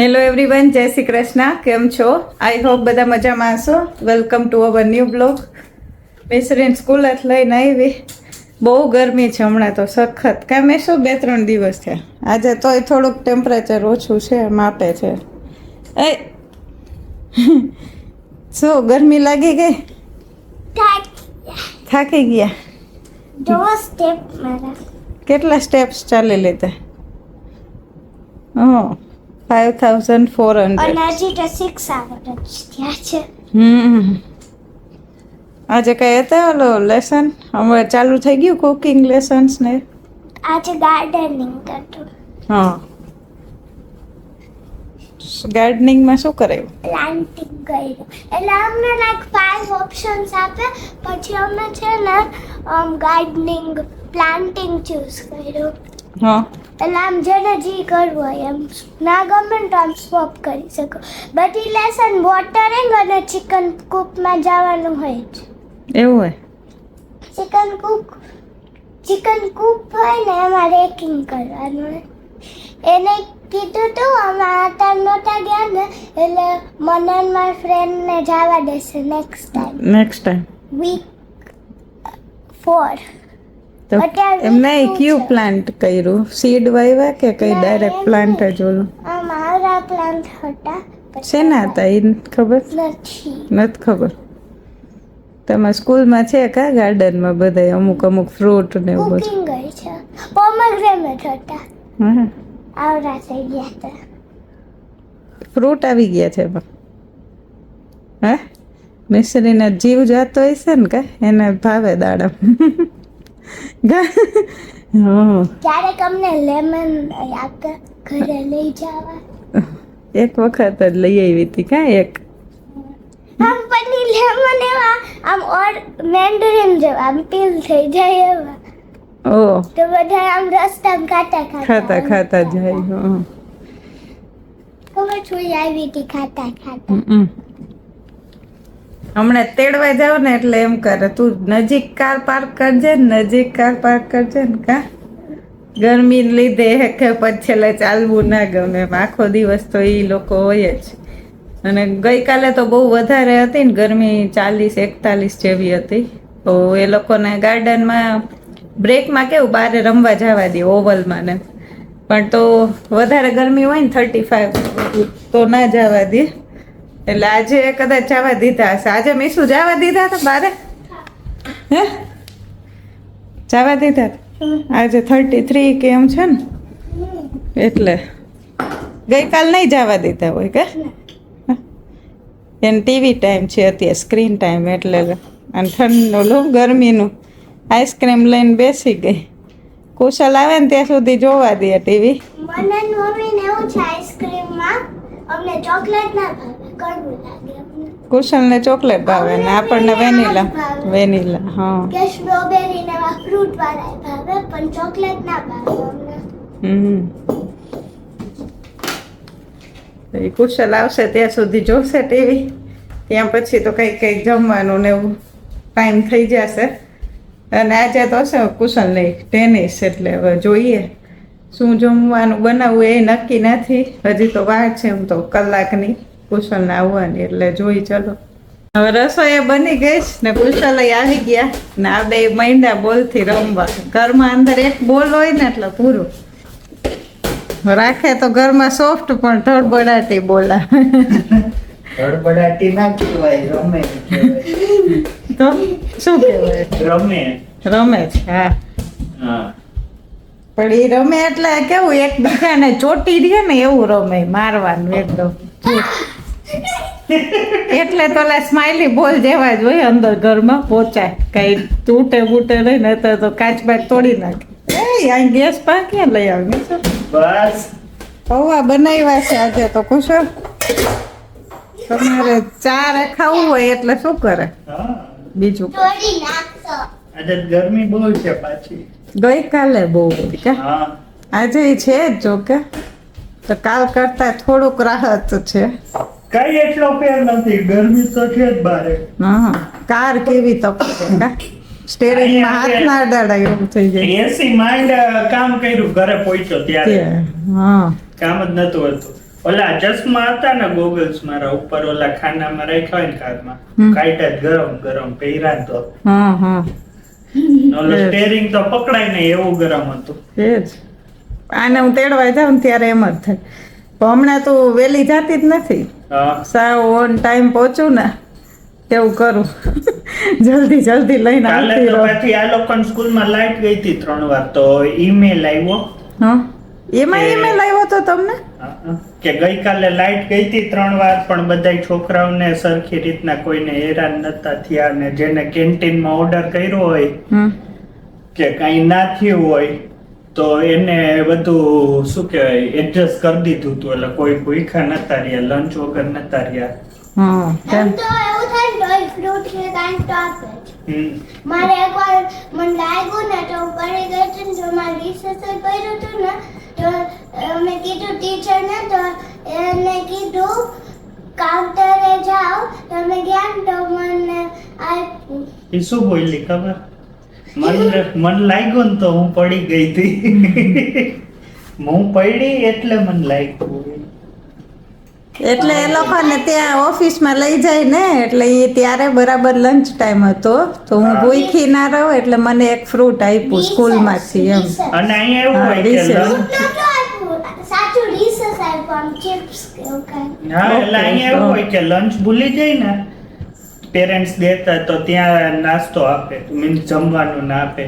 Hello everyone જય શ્રી કૃષ્ણ કેમ છો આઈ હોપ બધા મજામાં હશો. Welcome to our new blog મિસરીન school જ લઈને આવી બહુ ગરમી છે હમણાં તો સખત. કાં મેં શું બે ત્રણ દિવસ છે? આજે તોય થોડુંક ટેમ્પરેચર ઓછું છે માપે છે. એ. શું ગરમી લાગી ગઈ? થાકી ગયા. કેટલા સ્ટેપ્સ ચાલી લીધા? હં. ફાઇવ થાઉઝન્ડ ફોર હંડ્રેડ અને હજી તો સિક્સ આવર જ થયા છે હમ. આજે કઈ હતા ઓલો લેસન હમણાં ચાલુ થઈ ગયું કુકિંગ લેસન્સ ને? આજે ગાર્ડનિંગ કરતું હા. ગાર્ડનિંગમાં શું કરાયું? પ્લાન્ટિંગ કર્યું. એટલે અમને લાઈક ફાઈવ ઓપ્શન્સ આપે. પછી અમે છે ને ગાર્ડનિંગ પ્લાન્ટિંગ ચૂઝ કર્યું. હા. એટલે આમ જેને જી કરવું હોય એમ. ના ગમે ને તો આમ સ્વોપ કરી શકો. બધી લેસન વોટરિંગ અને ચિકન કૂકમાં જવાનું હોય જ. એવું હોય? ચિકન કૂક ચિકન કૂક હોય ને એમાં રેકિંગ કરવાનું. હોય. એને કીધું તું આમાં આટા નહોતા ગયા ને એટલે મને મારા ફ્રેન્ડને જવા દેશે next time next time week for તો એમને કયું પ્લાન્ટ કર્યું? સીડ વાવ્યા કે કઈ ડાયરેક્ટ પ્લાન્ટ. જ ઓલું? મારા પ્લાન્ટ હતા શેના હતા? એ ખબર? નથી. નથી ખબર. તમારા સ્કૂલમાં છે કા ગાર્ડનમાં બધા અમુક અમુક ફ્રૂટ ને એવું બધું? ગઈ છે. પોમગ્રેનેટ હતા. હા આવડા થઈ ગયા હતા. ફ્રૂટ આવી ગયા છે પણ. હે? મિશ્રીના જીવ જાતો હશે ને કા? એને ભાવે દાડમ. ક્યારેક અમને લેમન ઘરે લઈ જવા. એક વખત જ લઈ આવી હતી કા એક? આમ પછી લેમન એવા આમ ઓર મેન્ડરિન જેવા આમ પીલ થઈ જાય એવા. ઓ. તો બધા આમ રસ્તામાં ખાતા ખાતા ખાતા ખાતા જાય હા. ખબર છું આવી હતી ખાતા ખાતા. હમણાં તેડવા જાવ ને એટલે એમ કરે, તું નજીક કાર પાર્ક કરજે નજીક કાર પાર્ક કરજે ને કા? ગરમી લીધે કે પછી ચાલવું ના ગમે. આખો દિવસ તો એ લોકો હોય જ. અને ગઈકાલે તો બહુ વધારે હતી ને ગરમી ચાલીસ, એકતાલીસ જેવી હતી. તો એ લોકોને ગાર્ડનમાં બ્રેકમાં કેવું, બારે રમવા જવા દે ઓવલમાં ને. પણ તો વધારે ગરમી હોય ને થર્ટી ફાઈવ તો ના જવા દે. એટલે આજે કદાચ જવા દીધા હશે. આજે મીસુ જવા દીધા હતા બારે? હે? જવા દીધા આજે થર્ટી થ્રી કે એમ છે ને? એટલે ગઈકાલ નહીં જવા દીધા હોય કે? એને ટીવી ટાઈમ છે અત્યારે, સ્ક્રીન ટાઈમ એટલે અને ઠંડુ ગરમીનું. આઈસ્ક્રીમ લઈને બેસી ગઈ. કુશલ આવે ને ત્યાં સુધી જોવા દે ટીવી. મને મમ્મીને એવું છે આઈસ્ક્રીમમાં, અમને ચોકલેટ ના ભાવે. કુશલને ચોકલેટ ભાવે ને આપણને વેનીલા વેનીલા. હા. કે સ્ટ્રોબેરી ને ફ્રૂટ વાળા ભાવે પણ ચોકલેટ ના ભાવે હમ. એ કુશલ આવશે ત્યાં સુધી જોશે ટીવી. ત્યાં પછી તો કંઈક કંઈક જમવાનું ને એવું ટાઈમ થઈ જશે. અને આજે તો હશે કુશલ નહીં ટેનિસ એટલે હવે જોઈએ શું જમવાનું બનાવવું એ નક્કી નથી. હજી તો વાર છે એમ તો કલાકની. કુશલને આવવાની એટલે જોઈ ચલો. હવે રસોઈ બની ગઈ છે ને કુશલ આવી ગયા ને આ બે મૈંડા બોલથી રમવા. ઘરમાં અંદર એક બોલ હોય ને એટલે પૂરું. રાખે તો ઘરમાં સોફ્ટ પણ ધડબડાટી બોલા. ગડબડાટી ના કહેવાય રમે. તો શું કહેવાય? રમે. રમે છે હા. પણ એ રમે એટલે કેવું એક બીજાને ચોટી રહે ને એવું રમે મારવાનું એકદમ. એટલે તો સ્માઇલી સ્માઈલી બોલ જેવા જ હોય અંદર ઘરમાં પહોંચાય કઈ તૂટે બૂટે નહીં ને તો કાચ બાચ તોડી નાખે. એ આ ગેસ પા ક્યાં લઈ આવી બસ. પૌવા બનાવ્યા છે આજે તો કુશળ તમારે ચા ખાવું હોય એટલે શું કરે? બીજું આજે ગરમી બહુ છે પાછી. ગઈકાલે બહુ હતી કે? આજે છે જ જો કે. તો કાલ કરતા થોડુંક રાહત છે. કઈ એટલો ફેર નથી ગરમી તો છે જ બારે. હા કાર કેવી તપે સ્ટેરિંગમાં હાથ ના અડાડાય એવું થઈ જાય. એસી માઇન્ડ કામ કર્યું ઘરે પહોંચ્યો ત્યારે. હા. કામ જ નતું હતું. ઓલા ચશ્મા હતા ને ગોગલ્સ મારા ઉપર ઓલા ખાનામાં રાખ્યા હોય ને કારમાં. હમ. કાઢ્યા ગરમ ગરમ પહેર્યા તો. હા હા. ઓલું સ્ટેરિંગ તો પકડાય નહીં એવું ગરમ હતું. એ જ. આને હું તેડવા જાઉં ને ત્યારે એમ જ થાય. હમણાં તો વેલી જાતી જ નથી. સાવ ઓન ટાઈમ પહોંચું ને એવું કરું. જલ્દી જલ્દી લઈને આવતી રહો. પછી આ લોકોની સ્કૂલમાં લાઈટ ગઈ હતી ત્રણ વાર તો ઈમેલ આવ્યો. હા? એમાં ઈમેલ આવ્યો તો તમને? કે ગઈકાલે લાઈટ ગઈ હતી ત્રણ વાર પણ બધા છોકરાઓને સરખી રીતના કોઈને હેરાન નતા થયા ને જેને કેન્ટીનમાં ઓર્ડર કર્યો હોય કે કઈ ના થયું હોય તો એને બધું શું કહેવાય એડજસ્ટ કરી દીધું હતું એટલે કોઈ ભૂખા નતા રહ્યા લંચ વગર નતા રહ્યા ને. મારે એકવાર મને લાગ્યું ને તો હું પડી ગઈ હતી ને મારે રિસર્ચ કર્યું હતું ને તો અમે કીધું ટીચરને તો એને કીધું કાઉન્ટરે જાઓ. તમે ગયા તો મને આપ્યું. શું બોલી ખબર? મન મન લાગ્યું ને તો હું પડી ગઈ હતી. હું પડી એટલે મને લાગ્યું. એટલે એ લોકોને ત્યાં ઓફિસમાં લઈ જાય ને એટલે એ ત્યારે બરાબર લંચ ટાઈમ હતો. તો હું. ભૂખી ના રહું એટલે મને એક ફ્રૂટ આપ્યું સ્કૂલમાંથી એમ. અને અહીંયા એવું હોય કે સાચું રિસર્ચ આપ્યું આમ ચિપ્સ કે એવું કાંઈ. હા એટલે અહીંયા એવું હોય કે લંચ ભૂલી જાય ને પેરેન્ટ્સ દેતા તો ત્યાં નાસ્તો આપે મીન્સ જમવાનું ના આપે.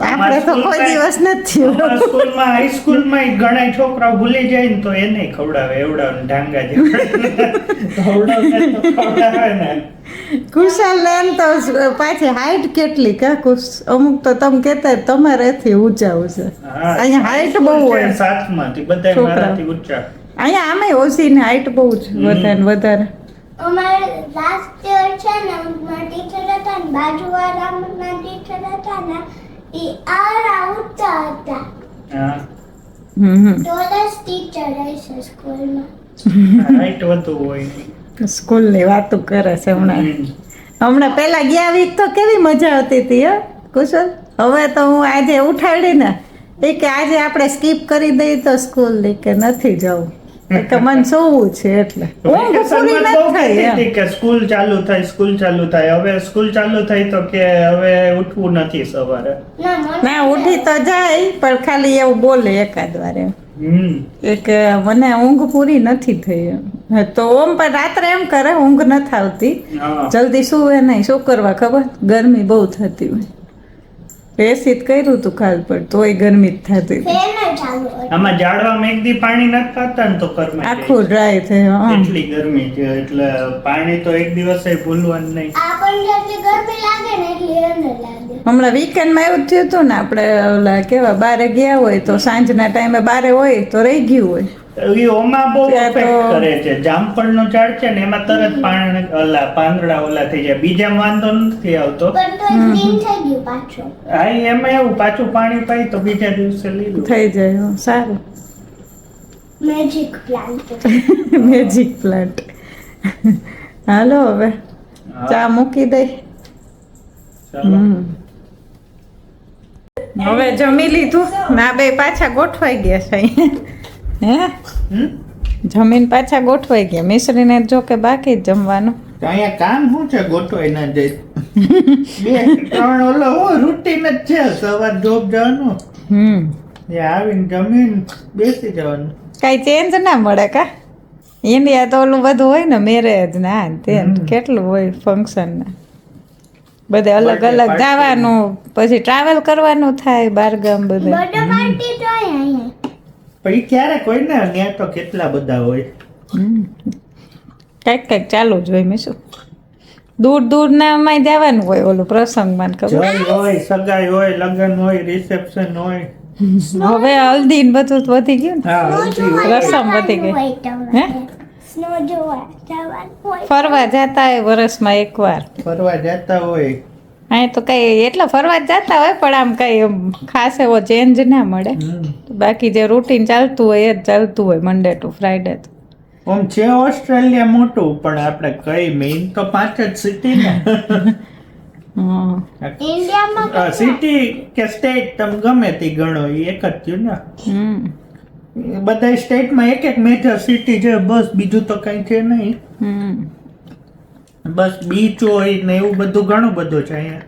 આપણે તો કોઈ દિવસ નથી સ્કૂલમાં હાઈસ્કૂલમાં ઘણા છોકરાઓ ભૂલી જાય ને તો એને ખવડાવે એવડાવે ને ઢાંગા જેવડાવે. કુશાલ બેન તો પાછી હાઈટ કેટલી કા? કુશ અમુક તો તમે કહેતા તમારે તમારેથી ઊંચા છે. અહીંયા હાઈટ બહુ હોય. સાતમાંથી બધા છોકરા. મારાથી ઊંચા. અહીંયા આમે ઓછી ને હાઈટ બહુ જ વધારે વધારે. અમારે લાસ્ટ યર છે ને અમારા ટીચર હતા ને બાજુવાળા ટીચર હતા ને એ આરા ઊંચા હતા. ટીચર સ્કૂલમાં. વધુ હોય. વાતો કરે છે હમણાં. હમણાં પેલા ગયા વીક તો કેવી મજા આવતી હતી હે કુશલ? હવે તો હું આજે ઉઠાડી ને એ કે આજે આપણે સ્કીપ કરી દઈએ તો સ્કૂલની કે નથી જવું. કે મને સોવું છે એટલે. કે સ્કૂલ ચાલુ થાય સ્કૂલ ચાલુ થાય. હવે સ્કૂલ ચાલુ થઈ તો કે હવે ઉઠવું નથી સવારે. ના ઉઠી તો જાય પણ ખાલી એવું બોલે એકાદ વાર. એમ હમ. એ કે મને ઊંઘ પૂરી નથી થઈ. એમ તો ઓમ પણ રાત્રે એમ કરે ઊંઘ નથી આવતી. જલ્દી સુવે નહીં. શું કરવા ખબર? ગરમી બહુ થતી હોય. જ કર્યું તું ખાલ પર તોય ગરમી જ થતી આમાં ઝાડવામાં એક દી પાણી નાખતા ને તો ઘરમાં આખું ડ્રાય થયો. એટલી ગરમી છે એટલે પાણી તો એક દિવસે ભૂલવાનું નહીં. આપણને એટલી ગરમી લાગે ને એટલી એને લાગે. હમણાં વીકેન્ડમાં એવું જ થયું હતું ને આપણે ઓલા કેવા બારે ગયા હોય તો સાંજના ટાઈમે બારે હોય તો રહી ગયું હોય. એ ઓમાં બહુ અફેક્ટ કરે છે. જામફળનું ઝાડ છે ને એમાં તરત પાન ઓલા પાંદડા ઓલા થઈ જાય. બીજા વાંધો નથી આવતો. પણ તો ગ્રીન થઈ ગયું પાછું. હા એમાં એવું પાછું પાણી પાઈ તો બીજા દિવસે લીલું થઈ જાય સારું. મેજિક પ્લાન્ટ મેજિક પ્લાન્ટ હાલો હવે ચા મૂકી દઈ હવે જમી લીધું. ના બે પાછા ગોઠવાઈ ગયા છે અહીંયા. હે? જમીન પાછા ગોઠવાઈ ગયા. મિશ્રીને જો કે બાકી જ જમવાનું. અહીંયા કામ શું છે ગોઠવાઈ ના જાય? બે ત્રણ ઓલો રૂટીન જ છે. સવાર જોબ જવાનું. હમ. એ આવીને જમીન બેસી જવાનું. કઈ ચેન્જ ના મળે કા? ઇન્ડિયા તો ઓલું બધું હોય ને મેરેજ ના તે કેટલું હોય ફંક્શન ના. બધે અલગ અલગ. જવાનું પછી ટ્રાવેલ કરવાનું થાય બારગામ બધે. બર્થડે એ તો અહીંયા ક્યારે કોઈ ને ત્યાં તો કેટલા બધા હોય. કંઈક કંઈક ચાલુ જ હોય મેં શું દૂર દૂર ના અમાય જવાનું હોય ઓલું પ્રસંગમાં ખબર? હોય સગાઈ હોય લગ્ન હોય રિસેપ્શન હોય. હવે હલ્દી ને બધું તો વધી ગયું ને. હા રસમ વધી ગઈ. હે? હોય ફરવા જતા હોય વર્ષમાં એકવાર. ફરવા જતા હોય. અહીં તો કઈ એટલા ફરવા જ જતા હોય પણ આમ કઈ એમ ખાસ એવો ચેન્જ ના મળે. બાકી જે રૂટીન ચાલતું હોય એ જ ચાલતું હોય મંડે ટુ ફ્રાઈડે તો. આમ છે ઓસ્ટ્રેલિયા મોટું પણ આપણે કઈ મેઇન તો પાંચ જ સિટી ને. ઇન્ડિયામાં સિટી કે સ્ટેટ તમે ગમે તે ગણો એ એક જ થયું ને. બધા સ્ટેટમાં એક એક મેજર સિટી છે બસ બીજું તો કઈ છે નહીં. હમ. બસ બીચ હોય ને એવું બધું ઘણું બધું છે અહીંયા.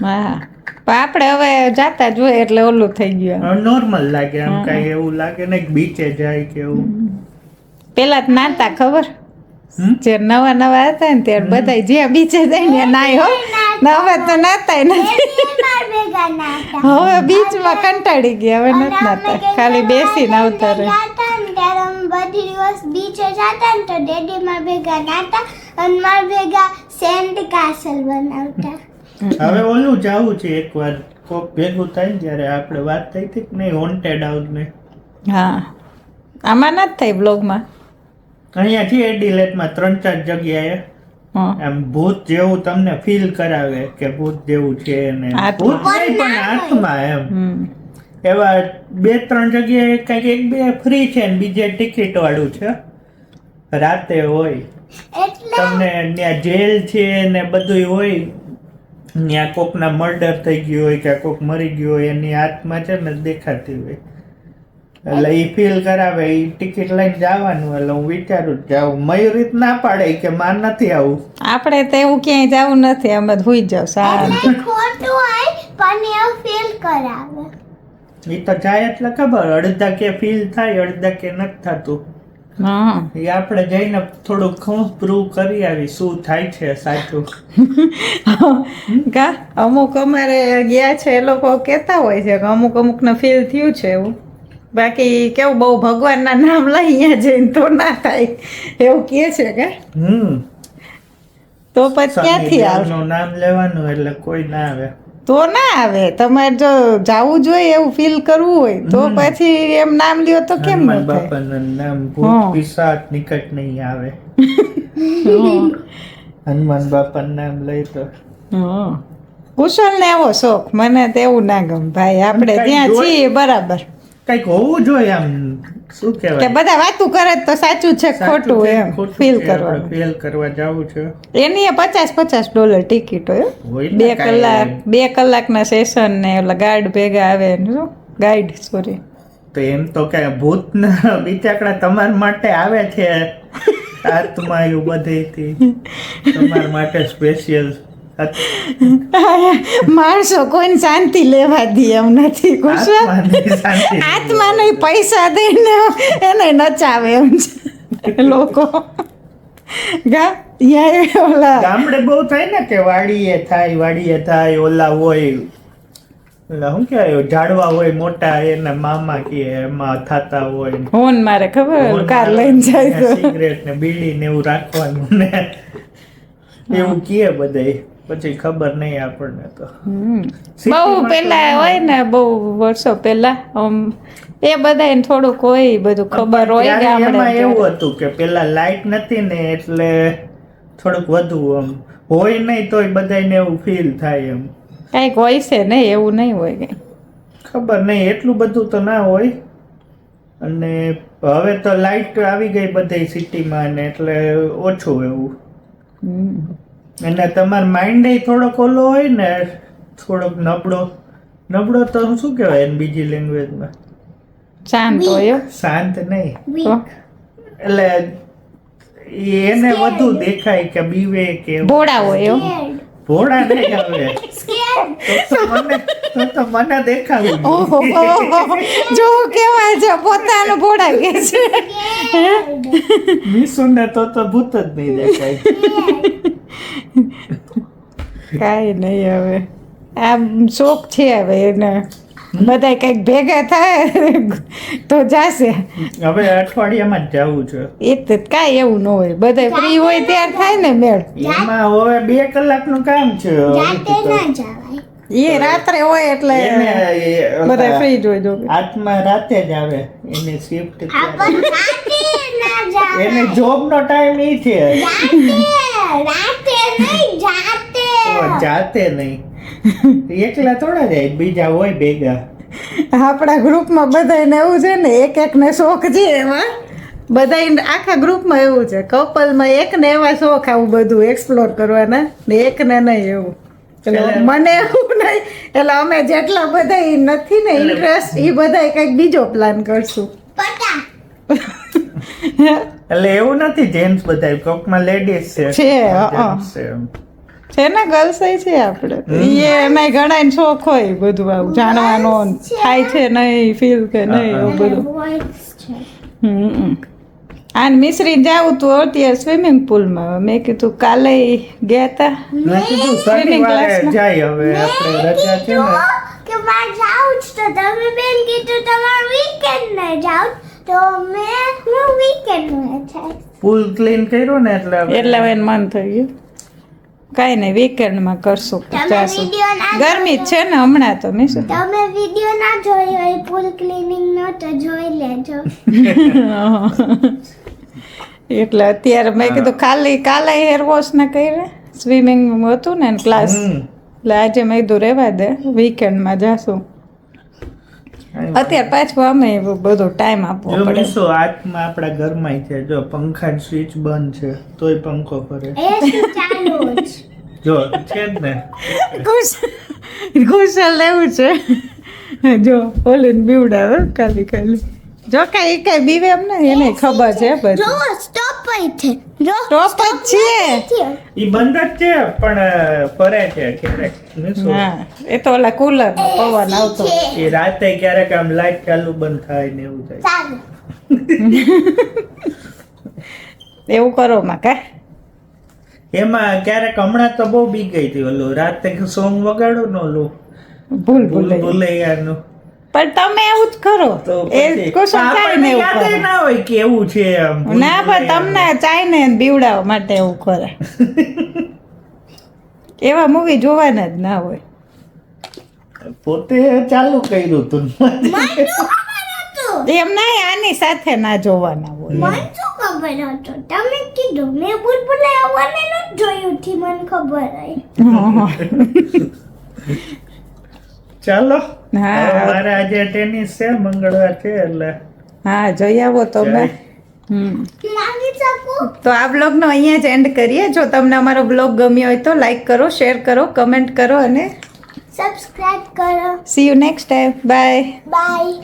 હા. પણ આપણે હવે જાતા જોઈએ એટલે ઓલું થઈ ગયું નોર્મલ લાગે આમ કાંઈ એવું લાગે ને બીચે જાય કે એવું. પેલા જ નાતા ખબર? જે નવા નવા હતા ને ત્યારે બધા જ્યાં બીચે જાય ને નાય હો. ને હવે તો નાતાય નથી. હવે બીચમાં કંટાળી ગયા હવે નથી નાતા. ખાલી બેસીને આવતા રહે. બધી દિવસ બીચે જતા ને તો ડેડી માર ભેગા નાતા અને માર ભેગા સેન્ડ કાસલ બનાવતા. હવે ઓલું જાવું છે એકવાર કોક ભેગું થાય જ્યારે આપણે વાત થઈ હતી કે નહીં હોન્ટેડ હાઉસ ને? હા. આમાં નથી થઈ બ્લોગમાં અહીંયા છે એડિલેટમાં ત્રણ ચાર જગ્યાએ એમ આમ ભૂત જેવું તમને ફીલ કરાવે કે ભૂત જેવું છે ને. ભૂત નહીં પણ આત્મા એમ. હમ. એવા બે ત્રણ જગ્યાએ કંઈક એક બે ફ્રી છે ને બીજે ટિકિટ વાળું છે. રાતે હોય. તમને ત્યાં જેલ છે ને બધું હોય. ત્યાં કોકના મર્ડર થઈ ગયું હોય કે કોક મરી ગયું હોય એની આત્મા છે ને દેખાતી હોય. એટલે એ ફીલ કરાવે એ ટિકિટ લઈને જવાનું એટલે હું વિચારું જ આવું મયુરીત ના પાડે કે માર નથી આવું. આપણે તો એવું ક્યાંય જવું નથી અમે તો જાવ સારું. ખોટું હોય પણ એવું ફીલ કરાવે. એ તો જાય એટલે ખબર અડધા કે ફીલ થાય અડધા કે નથી થતું. હા. એ આપણે જઈને થોડું ખું પ્રૂવ કરી આવી શું થાય છે સાચું. કા? અમુક અમારે ગયા છે એ લોકો કહેતા હોય છે કે અમુક અમુકને ફીલ થયું છે એવું. બાકી કેવું બહુ ભગવાનના નામ લઈ અહીંયા જઈને તો ના થાય એવું કહે છે કે? હમ. તો પછી ક્યાંથી આવે નામ લેવાનું એટલે કોઈ ના આવે. તો ના આવે. તમારે જો જાવું જોઈએ એવું ફીલ કરવું હોય તો પછી એમ નામ લ્યો તો કેમ ન બાપાનું નામ. ભૂત પિશાચ નિકટ નહીં આવે. હનુમાન બાપાનું નામ લઈ તો. કુશલ ને એવો શોખ મને તો એવું ના ગમ. ભાઈ આપણે ત્યાં છીએ બરાબર. કંઈક હોવું જોઈએ આમ. શું કે બધા વાતું કરે તો સાચું છે ખોટું એમ ફીલ કરવાનું. ફીલ કરવા જાવું છે. એની પચાસ પચાસ ડોલર ટિકિટ હોય બે કલાક બે કલાકના સેશન ને એટલે ગાર્ડ ભેગા આવે ને ગાઈડ સોરી તો એમ તો કે ભૂત ના બિચાકડા તમારા માટે આવે છે. આત્મા એવું બધેથી. તમારા માટે સ્પેશિયલ માણસો કોઈને શાંતિ લેવા દે એમ નથી કુશલ આત્માની પૈસા દઈને એને નચાવે એમ છે. લોકો. ગા યા ઓલા. ગામડે બહુ થાય ને કે વાડીએ થાય વાડીએ થાય ઓલા હોય. ઓલા શું કહેવાય ઝાડવા હોય મોટા એના મામા કે એમાં થતા હોય. હોન મારે ખબર કાર લઈને જાય સિગરેટ ને બીડી ને એવું રાખવાનું ને. એવું કીએ બધાય. પછી ખબર નહીં આપણને તો. બહુ પેલા હોય ને બહુ વર્ષો પેલા આમ એ બધાને થોડુંક હોય બધું ખબર હોય કે આપણે એવું હતું કે પેલા લાઈટ નથી ને એટલે થોડુંક વધુ આમ. હોય નહીં તોય બધાને એવું ફીલ થાય એમ. કાંઈક હોય છે ને એવું નહીં હોય કઈ. ખબર નહીં એટલું બધું તો ના હોય. અને હવે તો લાઈટ આવી ગઈ બધી સિટીમાં ને એટલે ઓછું એવું. અને તમારો માઇન્ડ થોડોક ઓલો હોય ને થોડોક નબળો. નબળો તો શું કહેવાય એને બીજી લેંગ્વેજમાં શાંત હોય શાંત નહીં. એટલે એને વધુ દેખાય કે બીવે કે ભોળા હોય ભોળા નહીં આવે તો તો મને તો તો મને દેખાવું ઓહો. જો કેવા છે પોતાનું ઘોડા કે છે. મીસુને તો તો ભૂત જ નહીં દેખાય. કાંઈ નહીં હવે. આમ શોખ છે હવે એને. બધા કંઈક ભેગા થાય તો જાશે. હવે અઠવાડિયામાં જ જવું છે. એ તો કાંઈ એવું ન હોય. બધા ફ્રી હોય ત્યારે થાય ને મેળ. એમાં હવે બે કલાકનું કામ છે જાતે ના જવાય. એ રાત્રે હોય એટલે બધા ફ્રી જ હોય જો આત્મા રાતે જ આવે. એને શિફ્ટ એને જોબ નો ટાઈમ એ છે. રાતે નહીં જાતે નહીં. એકલા થોડા જાય બીજા હોય ભેગા. આપણા ગ્રુપમાં બધાને એવું છે ને એક એકને શોખ છે એમાં. બધા આખા ગ્રુપમાં એવું છે કપલમાં એકને એવા શોખ આવું બધું એક્સપ્લોર કરવાના ને એકને નહીં એવું. મને એવું નહીં એટલે અમે જેટલા બધા નથી ને ઇન્ટરેસ્ટ એ બધા કંઈક બીજો પ્લાન કરશું. એટલે એવું નથી જેન્ટ્સ બધા કોકમાં લેડીઝ છે છે, છે ને ગર્લ્સ છે આપણે એ એમાંય ઘણા શોખ હોય બધું આવું જાણવાનો થાય છે નહીં ફીલ કે નહીં એવું બધું. આને મિશ્રી જાવું તું અત્યારે સ્વિમિંગ પુલમાં મેં. કીધું કાલે ગયા તા. સ્વિમિંગ ક્લાસમાં જાય હવે આપણે રજા છે ને. કે મારે જાઉં જ તો. તમે બેન કીધું તમારે વીકેન્ડ ને જાઉં. તો મેં હું વીકેન્ડમાં જાય. પુલ ક્લીન કર્યું ને એટલે એટલે એને મન થઈ ગયું. કાંઈ નહીં વીકેન્ડમાં કરશું જાશું. ગરમી જ છે ને હમણાં તો મિશ્રી તમે વીડિયો ના જોઈ હોય પુલ ક્લીનિંગ નો તો જોઈ લેજો. એટલે અત્યારે મેં કીધું ખાલી કાલે હેર વોશ ને કર્યા. સ્વિમિંગ હતું ને ક્લાસ એટલે આજે મેં કીધું રહેવા દે વીકેન્ડમાં જાશું. અત્યારે પાછું અમે બધો ટાઈમ આપવો જો પડે. મીશો આત્મા આપણા ઘરમાં છે. જો પંખા સ્વિચ બંધ છે તોય પંખો ફરે. એ શું ચાલુ જ. જો છે જ ને. કુશ- કુશલ લેવું છે. જો ઓલીને બીવડાવે ખાલી ખાલી. જો કે એ કાંઈ બીવે એમ ને એને ખબર છે જો સ્ટોપ પર છે. જો સ્ટોપ જ છે. ઈ બંધ જ છે પણ ફરે છે ક્યારેક. હા એ તો ઓલા કુલર પવન આવતો. એ રાતે ક્યારેક આમ લાઈટ ચાલુ બંધ થાય ને એવું થાય. ચાલુ. એવું કરો માં કા એમાં ક્યારેક હમણાં તો બહુ બી ગઈ હતી ઓલું. રાતે સોંગ વગાડો ને ઓલું? ભૂલ ભૂલ ભૂલ ભૂલૈયાનું. પણ તમે એવું જ કરો. એ પછી કુશલ ને એવું કરે. ના હોય કે એવું છે ના પણ તમને ચાઈને બીવડાવવા માટે એવું કરે. એવા મૂવી જોવાના જ ના હોય. પોતે ચાલુ કર્યું હતું એમ નહીં આની સાથે ના જોવાના હોય. મને શું ખબર હતું તમે કીધું મેં બુલબુલ આવવાને ન જોયું થી મને ખબર આવી ચાલો. હા. મારે આજે ટેનિસ છે મંગળવાર છે એટલે. હા જોઈ આવો તમે. હમ. તો આ બ્લોગનો અહીંયા જ એન્ડ કરીએ. જો તમને અમારો બ્લોગ ગમ્યો હોય તો લાઈક કરો શેર કરો કમેન્ટ કરો અને સબસ્ક્રાઇબ કરો. See you next time bye bye